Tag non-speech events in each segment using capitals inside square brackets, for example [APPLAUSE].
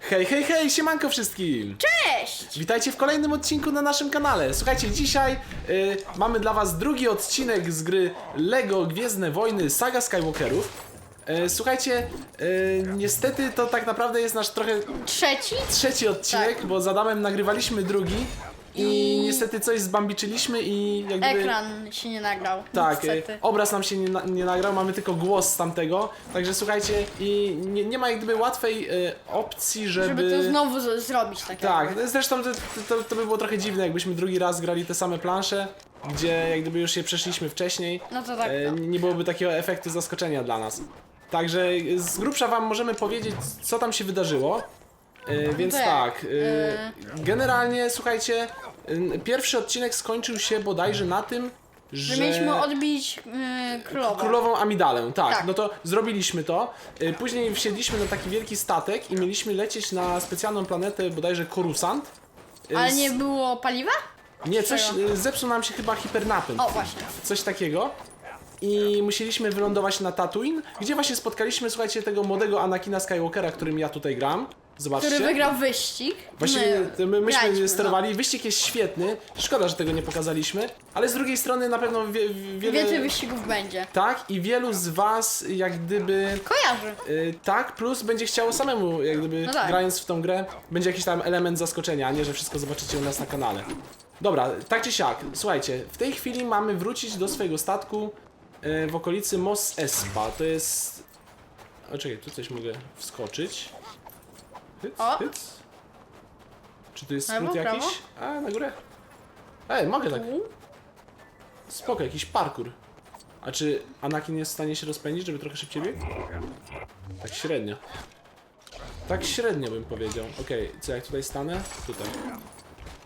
Hej, hej, hej, siemanko wszystkim! Cześć! Witajcie w kolejnym odcinku na naszym kanale. Słuchajcie, dzisiaj y, mamy dla was drugi odcinek z gry LEGO Gwiezdne Wojny Saga Skywalkerów. Y, słuchajcie, y, niestety to tak naprawdę jest nasz trochę Trzeci? trzeci odcinek, Tak. bo z Adamem nagrywaliśmy drugi i, niestety coś zbambiczyliśmy i jakby... Ekran się nie nagrał. Tak, niestety. e, obraz nam się nie, na- nie nagrał, mamy tylko głos z tamtego, także słuchajcie, i nie, nie ma jak gdyby łatwej e, opcji, żeby... Żeby to znowu z- zrobić tak Tak, jakby. zresztą to, to, to by było trochę dziwne, jakbyśmy drugi raz grali te same plansze, gdzie jak gdyby już się przeszliśmy wcześniej, No to tak. e, No. nie byłoby takiego efektu zaskoczenia dla nas. Także z grubsza wam możemy powiedzieć, co tam się wydarzyło. E, więc tak, tak, e, generalnie słuchajcie, pierwszy odcinek skończył się bodajże na tym, że... Że mieliśmy odbić yy, królową. Królową Amidalę, tak, Tak. no to zrobiliśmy to. Y, Później wsiedliśmy na taki wielki statek i mieliśmy lecieć na specjalną planetę, bodajże Korusant. Y, Ale nie było paliwa? Nie, coś czego? y, zepsuł nam się chyba hipernapęd. O, właśnie. Coś takiego. I musieliśmy wylądować na Tatooine, gdzie właśnie spotkaliśmy, słuchajcie, tego młodego Anakina Skywalkera, którym ja tutaj gram. Zobaczcie. Który wygrał wyścig. Właściwie my, my, myśmy graliśmy, sterowali, wyścig jest świetny, szkoda, że tego nie pokazaliśmy, ale z drugiej strony na pewno wie, No. wiele... Więcej wyścigów będzie. Tak, i wielu z was jak gdyby Kojarzy. Y, tak, plus będzie chciało samemu, jak gdyby No tak. grając w tą grę, będzie jakiś tam element zaskoczenia, a nie, że wszystko zobaczycie u nas na kanale. Dobra, tak czy siak, słuchajcie, w tej chwili mamy wrócić do swojego statku y, w okolicy Mos Espa. To jest. O czekaj, tu coś mogę wskoczyć. Hyc, O. hyc. Czy tu jest Lewo, skrót prawo? jakiś? A, na górę. Ej, mogę tak. Tu? Spoko, jakiś parkour. A czy Anakin jest w stanie się rozpędzić, żeby trochę szybciej biegł? Tak średnio. Tak średnio bym powiedział. Okej, co jak tutaj stanę? Tutaj.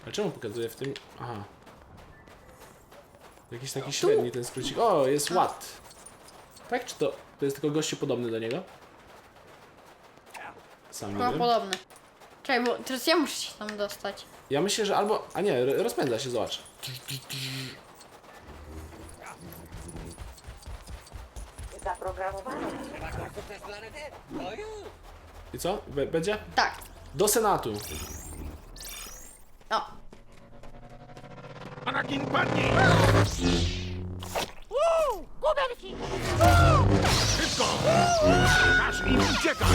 A czemu pokazuję w tym... Aha. Jakiś taki średni ten skrócik. O, jest Watt. Tak, czy to, to jest tylko gościu podobny do niego? Sam nie Chyba wiem. podobne. Czekaj, bo teraz ja muszę się tam dostać. Ja myślę, że albo... A nie, ro- rozpędza się, zobacz. Zaprogramowano. I co? Be- będzie? Tak. Do Senatu. O. Anakin, padnij! Kuberki! Szybko! Każ im uciekać!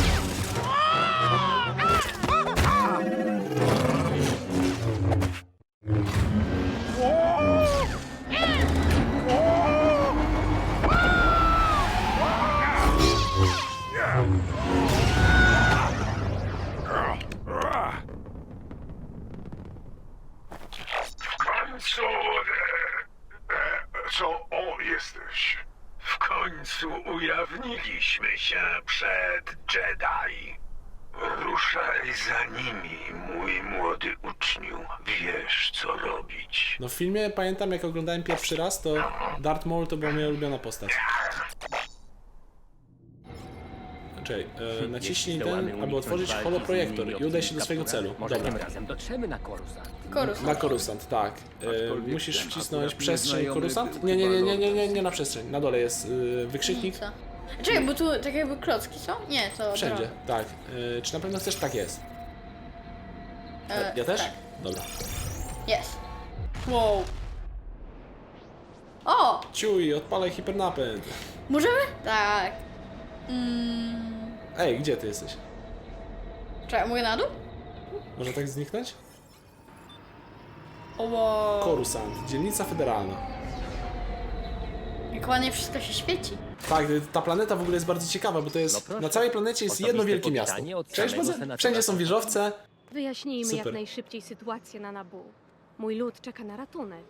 Co? O, jesteś. W końcu ujawniliśmy się przed Jedi. Ruszaj za nimi, mój młody uczniu. Wiesz, co robić. No w filmie pamiętam jak oglądałem pierwszy raz, to Darth Maul to była moja ulubiona postać. Czekaj, e, naciśnij ten, aby otworzyć holoprojektor i udaj się do swojego celu. Dobra, razem dotrzemy na Korusant. Korus. na korusant, tak. E, musisz wcisnąć przestrzeń korusant? Nie, nie, nie, nie, nie, nie, nie na przestrzeń. Na dole jest e, wykrzyknik. Co? Czekaj, bo tu tak jakby klocki są? Nie, to... Wszędzie, tak. E, czy na pewno chcesz? Tak jest. E, Ja też? Tak. Dobra. Jest. Wow. O! Ciuj, odpalaj hipernapęd. Możemy? Tak. Mm, Ej, gdzie ty jesteś? czekaj, mogę na dół? Może tak zniknąć? O, wow. Korusant, dzielnica federalna. Jak ładnie wszystko się świeci. Tak, ta planeta w ogóle jest bardzo ciekawa, bo to jest. No proszę. na całej planecie jest Osobiste jedno wielkie miasto. powitanie od samego senatora. Wszędzie są wieżowce. Wyjaśnijmy Super. jak najszybciej sytuację na Nabu. Mój lud czeka na ratunek.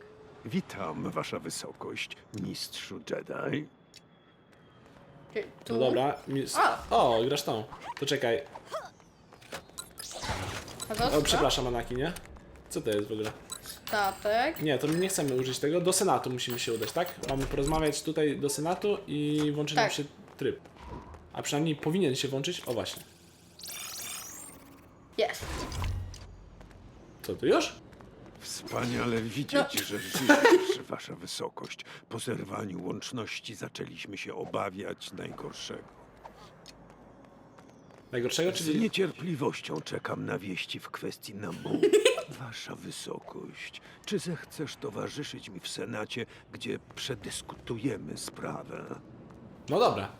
Witam, wasza wysokość, mistrzu Jedi. Tu? No dobra. Mis... O, grasz tą. To czekaj. Kogo? O, przepraszam, Anaki, nie? Co to jest w ogóle? Statek. Nie, to nie chcemy użyć tego. Do Senatu musimy się udać, tak? Mamy porozmawiać tutaj do Senatu i włączyć nam Tak. się tryb. A przynajmniej powinien się włączyć. O właśnie. Jest. Co to już? Wspaniale widzieć, No. że żyjesz, [LAUGHS] wasza wysokość. Po zerwaniu łączności zaczęliśmy się obawiać najgorszego. najgorszego, Z czyli... niecierpliwością czekam na wieści w kwestii Nabu. [LAUGHS] Wasza wysokość, czy zechcesz towarzyszyć mi w Senacie, gdzie przedyskutujemy sprawę? No dobra.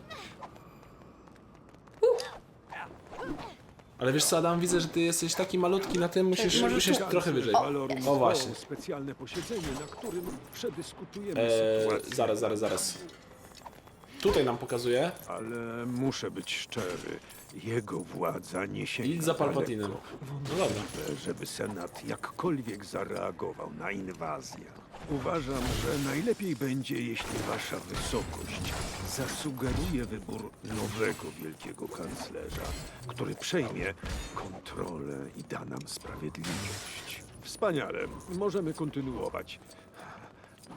Ale wiesz co, Adam, widzę, że ty jesteś taki malutki na tym, musisz może tu. trochę wyżej. Walorum O, zwołał właśnie. specjalne posiedzenie, na którym przedyskutujemy Eee, sytuację. zaraz, zaraz, zaraz. Tutaj nam pokazuje. Ale muszę być szczery. Jego władza nie sięga Idź za Palpatinem. daleko. No dobra. Żeby Senat jakkolwiek zareagował na inwazję. Uważam, że najlepiej będzie, jeśli wasza wysokość zasugeruje wybór nowego wielkiego kanclerza, który przejmie kontrolę i da nam sprawiedliwość. Wspaniale. Możemy kontynuować.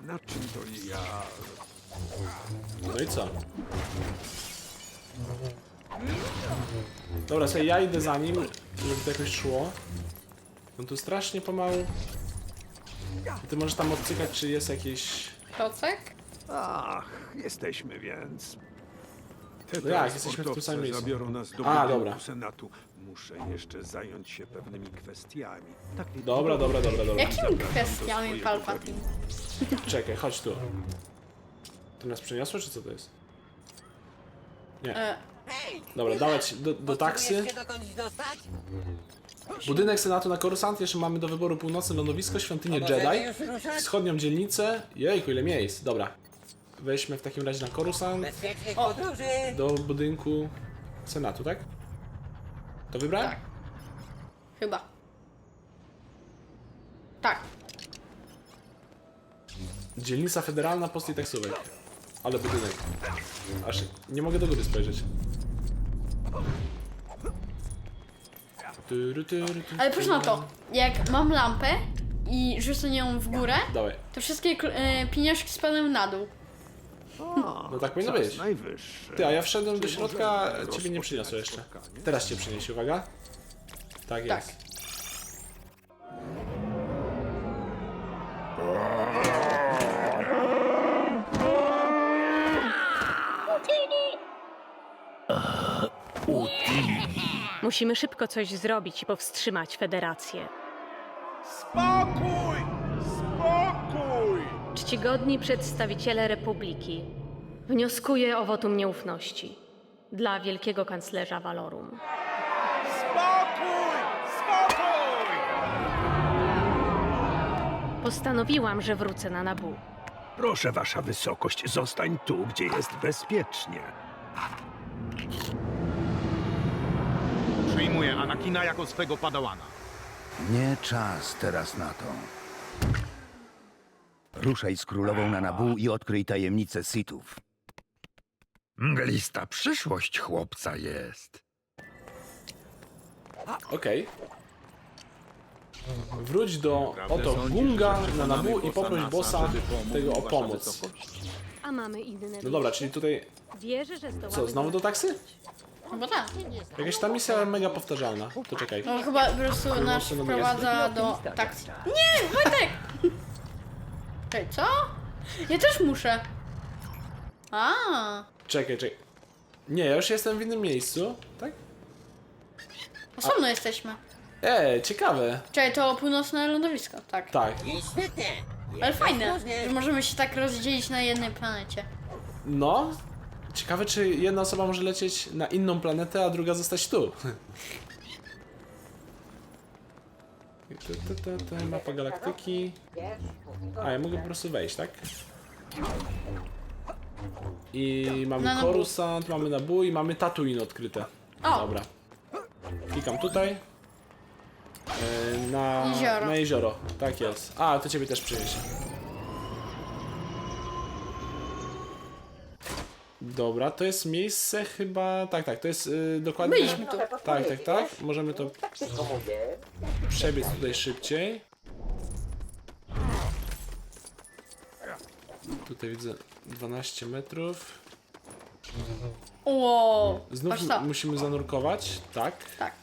Na czym to ja... No i co? Dobra, sobie ja idę za nim, żeby to jakoś szło. No tu strasznie pomału. I ty możesz tam odcykać, czy jest jakieś... Klocek? Ach, jesteśmy więc. Te No jak, jesteśmy w tym transportowce samym miejscu. zabiorą nas do A, budynku dobra. Senatu. Muszę jeszcze zająć się pewnymi kwestiami. Tak więc Dobra, dobra, dobra, dobra. Jakimi kwestiami Palpatine? Czekaj, chodź tu. To nas przeniosło, czy co to jest? Nie. E, Dobra, dawać do, do taksy. się dokądś dostać? Budynek Senatu na Korusant. Jeszcze mamy do wyboru północne lądowisko, świątynię Możemy Jedi, już ruszać? wschodnią dzielnicę. Jejku, ile miejsc. Dobra. Weźmy w takim razie na Korusant Bezpiecznych podróży! do budynku Senatu, tak? To wybrałem? Tak. chyba. Tak. Dzielnica Federalna Post i Taksówek. Ale budynek. Aż nie mogę do góry spojrzeć. Tyry, tyry, tyry, Ale proszę na to, jak mam lampę i rzucę nią w górę, Dawaj. to wszystkie kl- e, pieniążki spadają na dół. No tak powinno być. najwyższy. Ty, a ja wszedłem do środka, ciebie nie przyniosło jeszcze. Teraz cię przyniesie, uwaga. Tak Tak. jest. Musimy szybko coś zrobić i powstrzymać Federację. Spokój! Spokój! Czcigodni przedstawiciele Republiki, wnioskuję o wotum nieufności dla wielkiego kanclerza Valorum. Spokój! Spokój! Postanowiłam, że wrócę na Nabu. Proszę, wasza wysokość, zostań tu, gdzie jest bezpiecznie. Przyjmuję Anakina jako swego padałana. Nie czas teraz na to. Ruszaj z królową na Nabu i odkryj tajemnicę Sithów. Mglista przyszłość chłopca jest. Okej. Wróć do oto Gunga na Nabu i poproś bossa tego o pomoc. A mamy inne. No dobra, czyli tutaj... Wierzę, że zdołamy... Co, znowu do taksy? Chyba tak. Jakaś ta misja mega powtarzalna. To czekaj. No chyba po prostu nas wprowadza do taksji. Nie, Wojtek! Ej, co? Ja też muszę. A, Czekaj, czekaj. Nie, ja już jestem w innym miejscu, tak? osobno jesteśmy. E, ciekawe. Czekaj, to północne lądowisko, tak. Tak. Świetnie! Ale fajne, że możemy się tak rozdzielić na jednej planecie. No. Ciekawe, czy jedna osoba może lecieć na inną planetę, a druga zostać tu. Ta, ta, ta, ta, Mapa galaktyki. A, ja mogę po prostu wejść, tak? I mamy Naboo. Coruscant, mamy Nabu i mamy Tatooine odkryte. O. Dobra. Klikam tutaj. E, Na Jezioro. na jezioro. Tak jest. A, to ciebie też przyniesie. Dobra, to jest miejsce chyba. Tak, tak, to jest y, dokładnie. Byliśmy tu. Tak, tak, tak. Możemy to Tak mówię. przebiec tutaj szybciej. Tutaj widzę 12 metrów. Wow, Znów patrz to. musimy zanurkować. Tak. Tak.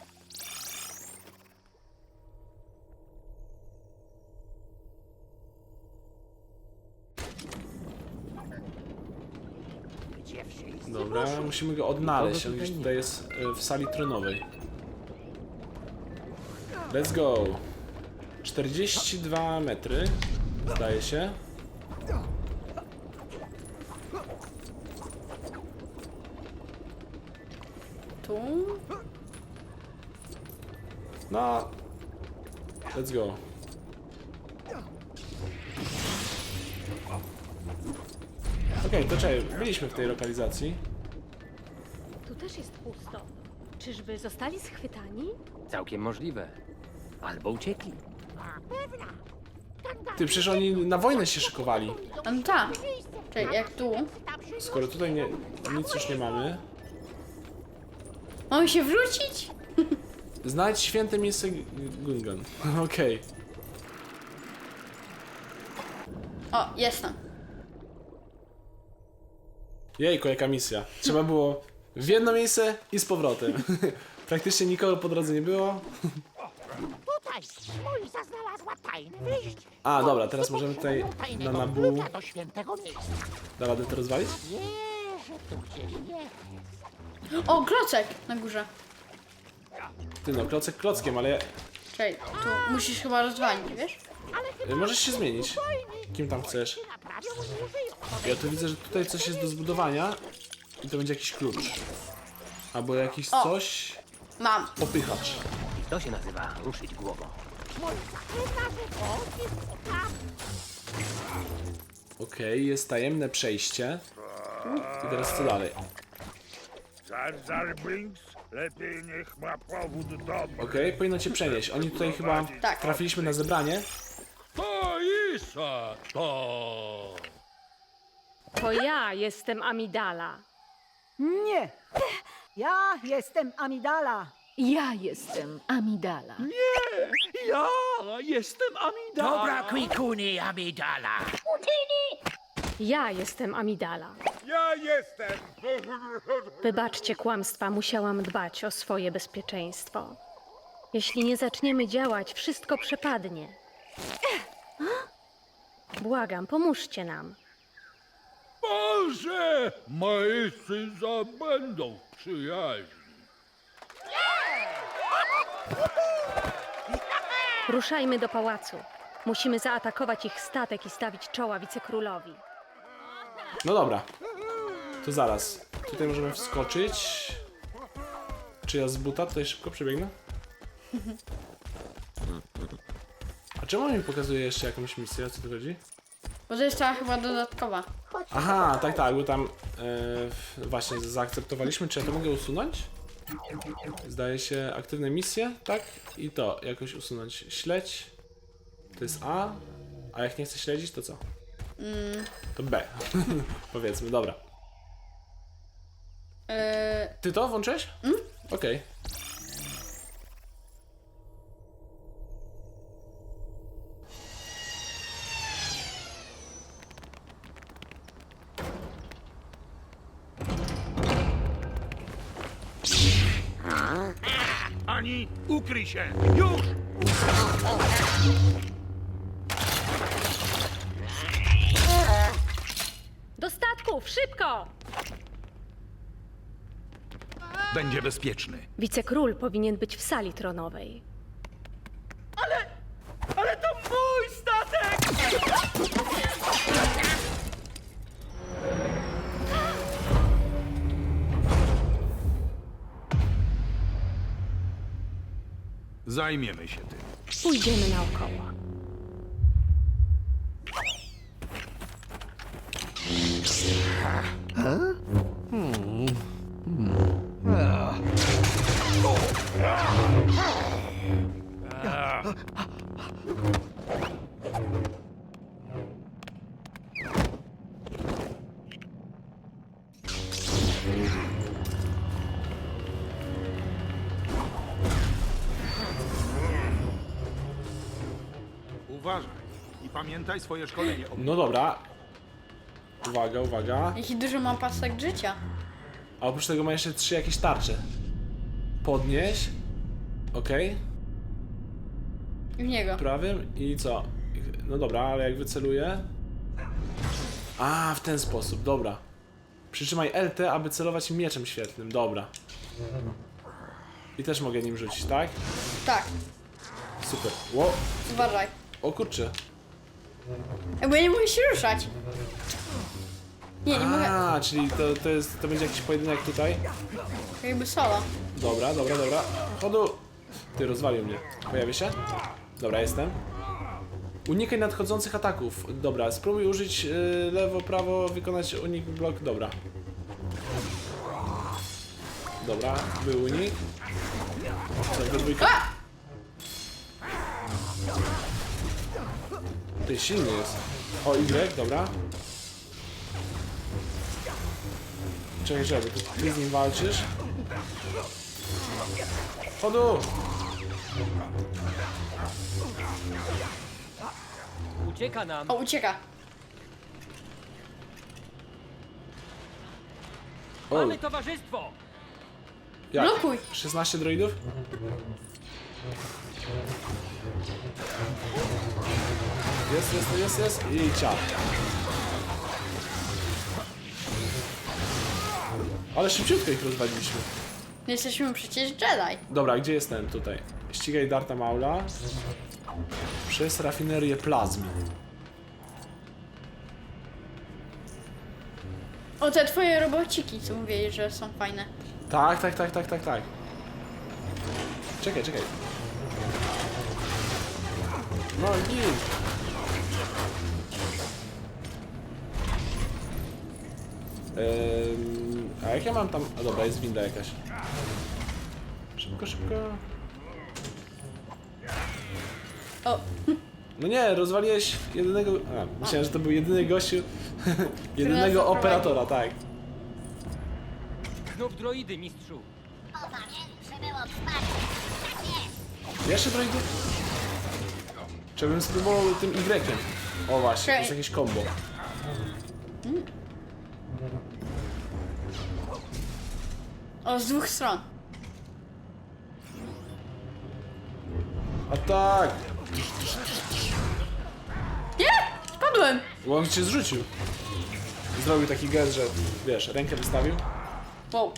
Dobra, musimy go odnaleźć. On gdzieś tutaj jest e, w sali tronowej. Let's go. 42 metry, zdaje się. Tu. No. Let's go. Okej, to czekaj, byliśmy w tej lokalizacji. Też jest pusto. Czyżby zostali schwytani? Całkiem możliwe. Albo uciekli. Ty, przecież oni na wojnę się szykowali. A No tak. Czekaj, jak tu. Skoro tutaj nie, nic już nie mamy. Mam się wrzucić? Znajdź święte miejsce Gungan. [LAUGHS] Okej. O, jestem. Jejko, jaka misja. Trzeba było w jedno miejsce i z powrotem. [LAUGHS] Praktycznie nikogo po drodze nie było. Tutaj Luisa znalazła tajne wyjście. A, dobra, teraz możemy tutaj na Nabu... Klucza do świętego miejsca. Da radę to rozwalić? Wierzę tu gdzieś jest. O, klocek na górze. Ty no, klocek klockiem, ale Czekaj, tu musisz chyba rozwalić, wiesz? y, możesz się zmienić. Kim tam chcesz? Ja tu widzę, że tutaj coś jest do zbudowania i to będzie jakiś klucz. Albo jakiś O. coś... Mam. Popychacz. To się nazywa ruszyć głową. Okej, jest tajemne przejście. I teraz co dalej? Binks, lepiej niech ma powód dobry. Okej, powinno cię przenieść. Oni tutaj chyba Tak. trafiliśmy na zebranie. To Isa, to... To ja jestem Amidala. Nie. Ja jestem Amidala. Ja jestem Amidala. Ja jestem Amida. Dobra, Kwikuni Amidala. Ja jestem Amidala. Ja jestem. Wybaczcie kłamstwa, musiałam dbać o swoje bezpieczeństwo. Jeśli nie zaczniemy działać, wszystko przepadnie. Błagam, pomóżcie nam. Boże, maesty zabędą przyjaźni. Ruszajmy do pałacu. Musimy zaatakować ich statek i stawić czoła wicekrólowi. No dobra. To zaraz. Tutaj możemy wskoczyć. Czy ja z buta tutaj szybko przebiegnę? A czemu on mi pokazuje jeszcze jakąś misję? O co tu chodzi? Jest ta chyba dodatkowa. Aha, tak, tak, bo tam e, właśnie zaakceptowaliśmy. Czy ja to mogę usunąć? Zdaje się aktywne misje, tak? I to jakoś usunąć. Śledź. To jest A. A jak nie chcę śledzić, to co? To B. [LAUGHS] Powiedzmy, dobra. Yy, Ty to włączyłeś? Okej. Ani, się! Już! Do statków, szybko! Będzie bezpieczny. Wicekról powinien być w sali tronowej. Zajmiemy się tym. Pójdziemy naokoło. Pamiętaj swoje szkolenie. o- No dobra. Uwaga, uwaga. jaki dużo mam pasek życia. A oprócz tego ma jeszcze trzy jakieś tarcze. Podnieś. Okej. W niego. Prawym i co? No dobra, ale jak wyceluję. A, w ten sposób, dobra. Przytrzymaj LT, aby celować mieczem świetlnym. Dobra. I też mogę nim rzucić, tak? Tak, Super. Ło. uważaj. O kurczę. Bo ja nie mogę się ruszać. Nie, nie mogę. A, czyli to, to jest, to będzie jakiś pojedynek tutaj? Jakby solo. Dobra, dobra, dobra. Chodu! Ty rozwalił mnie. Pojawi się? Dobra, jestem. Unikaj nadchodzących ataków. Dobra, spróbuj użyć y, lewo, prawo, wykonać unik blok. Dobra. Dobra, był unik. We dwójkę. A! Ty silny jest. O, Y, dobra. Czekaj, bo ty, ty z nim walczysz. Chodu! Ucieka nam. O, ucieka. O, Mamy towarzystwo! jak? Blokuj. 16 droidów? Jest, jest, jest, jest i ciao. Ale szybciutko ich rozwaliliśmy. My jesteśmy przecież Jedi. Dobra, gdzie jest ten tutaj? Ścigaj Darta Maula przez rafinerię plazmy. O, te twoje robociki, co mówili, że są fajne. Tak, tak, tak, tak, tak, tak. Czekaj, czekaj. No, gin. A jak ja mam tam... A dobra, jest winda jakaś. Szybko, szybko. O, No nie, rozwaliłeś jedynego... A, myślałem, że to był jedyny gościu... [LAUGHS] jedynego operatora, tak. Znów droidy, mistrzu. Jeszcze droidy? Czy bym spróbował tym Y? O właśnie, to jest jakieś combo. O, z dwóch stron. A tak! Nie! Spadłem! Bo on cię zrzucił. Zrobił taki gest, że wiesz, rękę wystawił. Wow.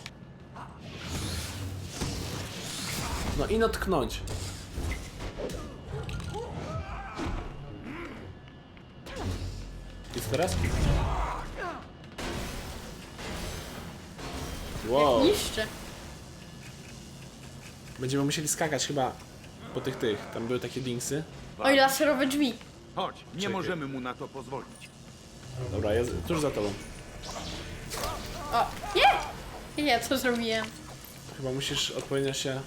No i natknąć. Co teraz? Wow. Niszczy. Będziemy musieli skakać chyba po tych tych. Tam były takie dingsy. Oj, laserowe drzwi. Chodź, nie Czekaj. możemy mu na to pozwolić. Dobra, jest tuż za tobą. O, nie! Ja co zrobiłem? Chyba musisz odpowiednio się...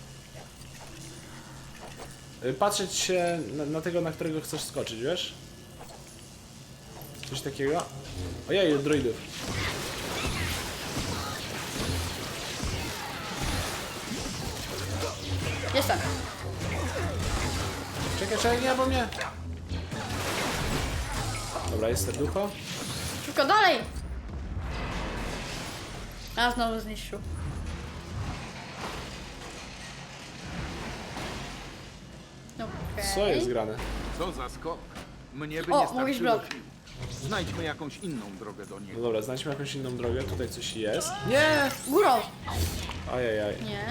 y, Patrzeć się na, na tego, na którego chcesz skoczyć, wiesz? Coś takiego. Ojej, droidów. Jestem. Czekaj, czekaj, nie, bo mnie... Dobra, jest serducho. Szybko dalej! A znowu zniszczył. Okej. Co jest grane? Co za skok. Mnie by O, nie starczyło mówisz blok. sił. Znajdźmy jakąś inną drogę do No niego. dobra, znajdźmy jakąś inną drogę. Tutaj coś jest. Nie! Górą! Ajajaj. Nie.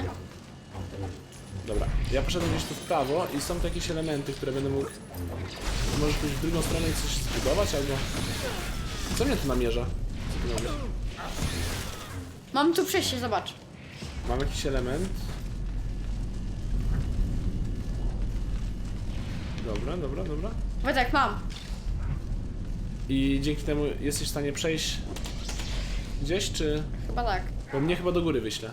Dobra, ja poszedłem gdzieś tu w prawo i są tu jakieś elementy, które będę mógł... Może pójść w drugą stronę i coś zbudować, albo... Co mnie tu namierza? Co tu? Mam tu przejście, zobacz. Mam jakiś element. Dobra, dobra, dobra. Wojtek, mam. I dzięki temu jesteś w stanie przejść gdzieś, czy... Chyba tak. Bo mnie chyba do góry wyśle.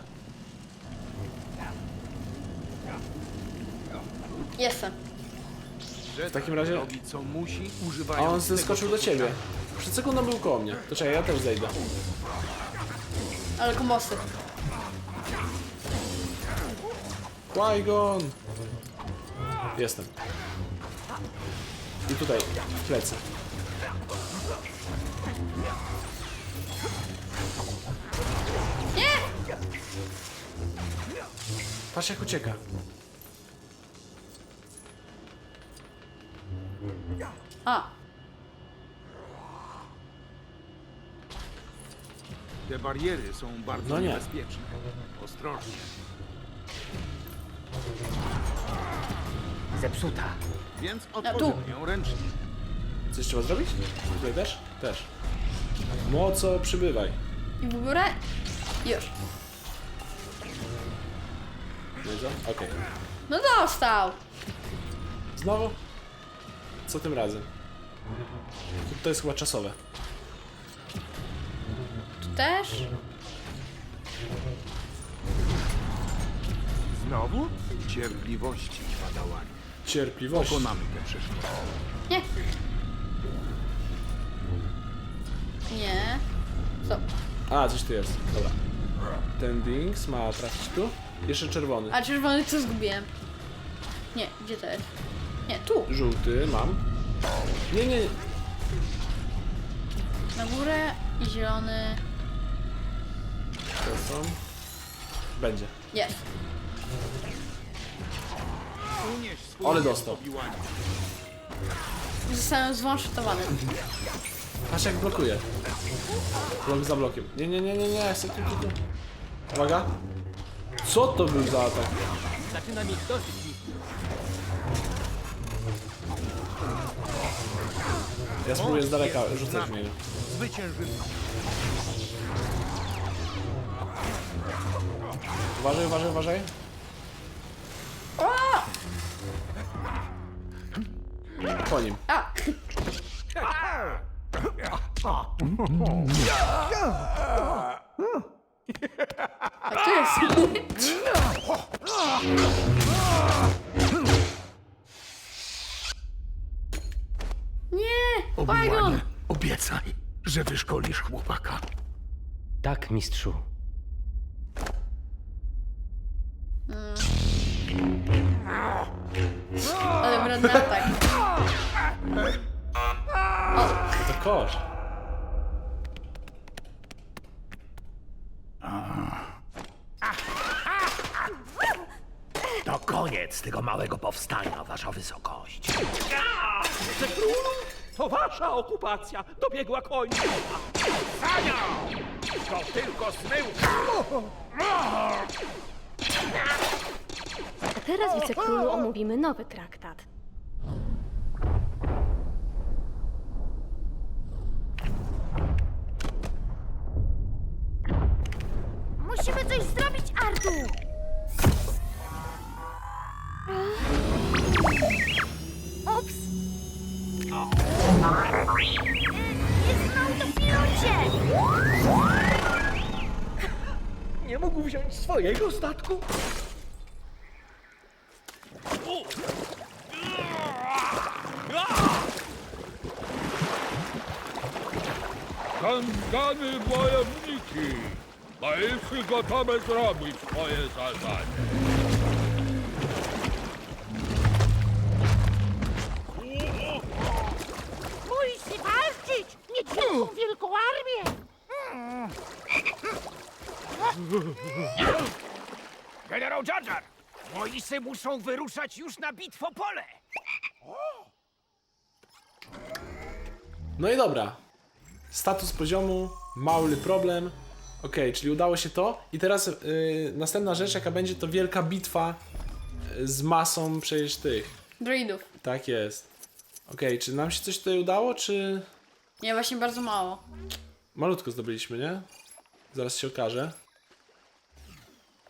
Jestem. W takim razie- robi co musi, A on tego, zeskoczył co do ciebie. potrafi. Przed sekundą był koło mnie. To czekaj, ja też zejdę. Ale kombosy. Qui-Gon! Jestem. I tutaj, w plecy. Nie! Patrz jak ucieka. A. Te bariery są bardzo No nie. niebezpieczne. Ostrożnie. Zepsuta. Więc tu. otworzymy ją ręcznie. Coś trzeba zrobić? Tutaj też? Też. Moco, przybywaj. I w górę. Już. No co? Okej. No dostał. Znowu? Co tym razem? To jest chyba czasowe. Tu też. Znowu? Cierpliwości, padawanie. Cierpliwość. Pokonamy te przeszkody. Nie. Nie. Stop. A, coś tu jest. Dobra. Ten Dings ma trafić tu. Jeszcze czerwony. A czerwony co zgubiłem? Nie, gdzie to jest? Nie, tu. Żółty mam. Nie, nie. Na górę i zielony. To są. Będzie. Jest. Unieś swój Ale dostał. Zostałem zwąszczotowany. Patrz jak blokuje. Blok za blokiem. Nie, nie, nie, nie, nie. Uwaga. Co to był za atak? Zaczyna mieć dosyć, Ja spróbuję z daleka rzucać niego. Zwyciężymy. Uważaj, uważaj, uważaj. Po nim. A tu jest. [LAUGHS] Wagon! obiecaj, że wyszkolisz chłopaka. Tak, mistrzu. Ale bradny atak. To kosz. To koniec tego małego powstania, wasza wysokość. To wasza okupacja dobiegła końca. To tylko zmyłka! A teraz, wicekrólu, omówimy nowy traktat. Kangany wojowniki! Elfy gotowe zrobić swoje zadanie. Musi walczyć! Mieć wielką, wielką armię! [LAUGHS] Generał Jar Jar! Moisy muszą wyruszać już na bitwopole! No i dobra. Status poziomu, mały problem. Okej, czyli udało się to. I teraz yy, następna rzecz, jaka będzie, to wielka bitwa yy, z masą przecież tych. Druidów. Tak jest. Okej, czy nam się coś tutaj udało, czy... Nie, właśnie bardzo mało. Malutko zdobyliśmy, nie? Zaraz się okaże.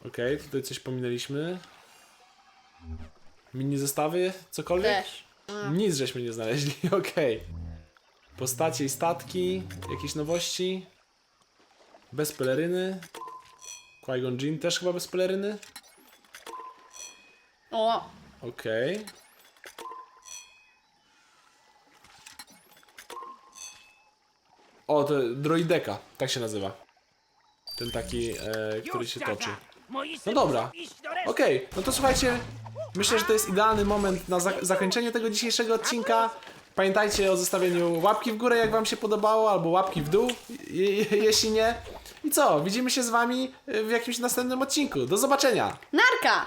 Okej, tutaj coś pominęliśmy. Mini zestawy, cokolwiek? Też. Nic żeśmy nie znaleźli, [LAUGHS] okej. Postacie i statki, jakieś nowości. Bez peleryny. Qui-Gon Jinn też chyba bez peleryny. O! Okej. O, to droideka, tak się nazywa. Ten taki, e, który się toczy. No dobra. Okej, no to słuchajcie, myślę, że to jest idealny moment na zak- zakończenie tego dzisiejszego odcinka. Pamiętajcie o zostawieniu łapki w górę, jak wam się podobało, albo łapki w dół, je- je- jeśli nie. I co, widzimy się z wami w jakimś następnym odcinku. Do zobaczenia! Narka!